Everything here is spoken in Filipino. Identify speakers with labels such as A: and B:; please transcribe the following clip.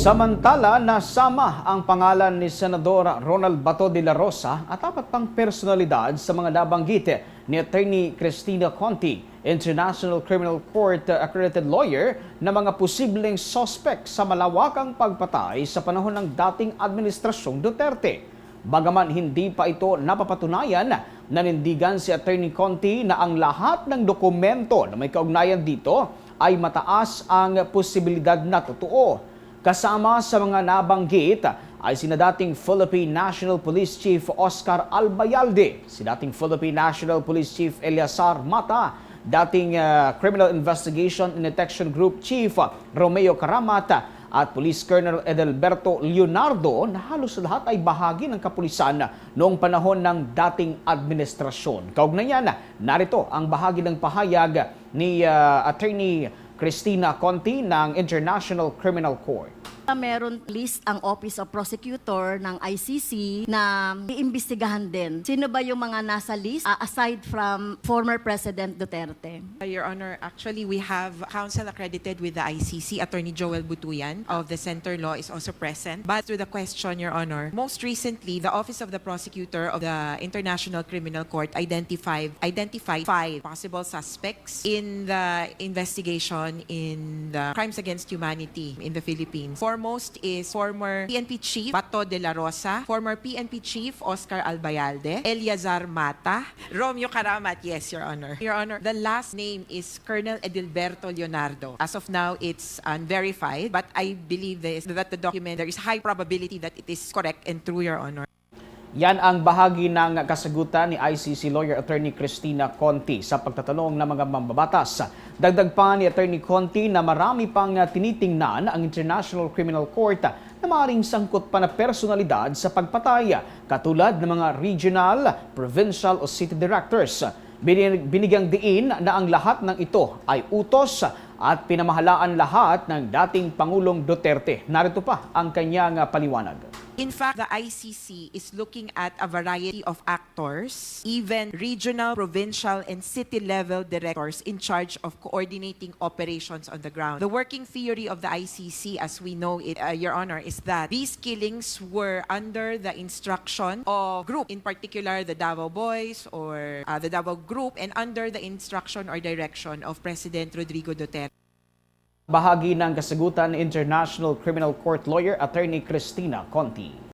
A: Samantala, nasama ang pangalan ni Senador Ronald Bato de la Rosa at apat pang personalidad sa mga nabanggit ni Attorney Cristina Conti, International Criminal Court accredited lawyer na mga posibleng suspect sa malawakang pagpatay sa panahon ng dating administrasyong Duterte. Bagaman hindi pa ito napapatunayan, nanindigan si Attorney Conti na ang lahat ng dokumento na may kaugnayan dito ay mataas ang posibilidad na totoo. Kasama sa mga nabanggit ay sina dating Philippine National Police Chief Oscar Albayalde, si dating Philippine National Police Chief Eliasar Mata, dating uh, Criminal Investigation and Detection Group Chief Romeo Karamat at Police Colonel Edelberto Leonardo na halos lahat ay bahagi ng kapulisan noong panahon ng dating administrasyon. Kaugnayan, narito ang bahagi ng pahayag ni uh, Attorney Christina Conti ng International Criminal Court.
B: Meron list ang Office of Prosecutor ng ICC na iimbestigahan din. Sino ba yung mga nasa list uh, aside from former President Duterte?
C: Uh, Your Honor, actually, we have counsel accredited with the ICC. Attorney Joel Butuyan of the Center Law is also present. But to the question, Your Honor, most recently, the Office of the Prosecutor of the International Criminal Court identified identified five possible suspects in the investigation in the crimes against humanity in the Philippines. Foremost is former PNP Chief Bato de la Rosa, former PNP Chief Oscar Albayalde, Eliazar Mata, Romeo Karamat, yes, Your Honor. Your Honor, the last name is Colonel Edilberto Leonardo. As of now, it's unverified, but I believe this, that the document, there is high probability that it is correct and true, Your Honor.
A: Yan ang bahagi ng kasagutan ni ICC lawyer Attorney Christina Conti sa pagtatanong ng mga mambabatas. Dagdag pa ni Attorney Conti na marami pang tinitingnan ang International Criminal Court na maaaring sangkot pa na personalidad sa pagpatay katulad ng mga regional, provincial o city directors. Binig- Binigyang diin na ang lahat ng ito ay utos at pinamahalaan lahat ng dating Pangulong Duterte. Narito pa ang kanyang paliwanag.
C: In fact, the ICC is looking at a variety of actors, even regional, provincial, and city level directors in charge of coordinating operations on the ground. The working theory of the ICC, as we know it, uh, Your Honor, is that these killings were under the instruction of group, in particular the Davao Boys or uh, the Davao Group, and under the instruction or direction of President Rodrigo Duterte.
A: Bahagi ng kasagutan International Criminal Court lawyer Attorney Christina Conti.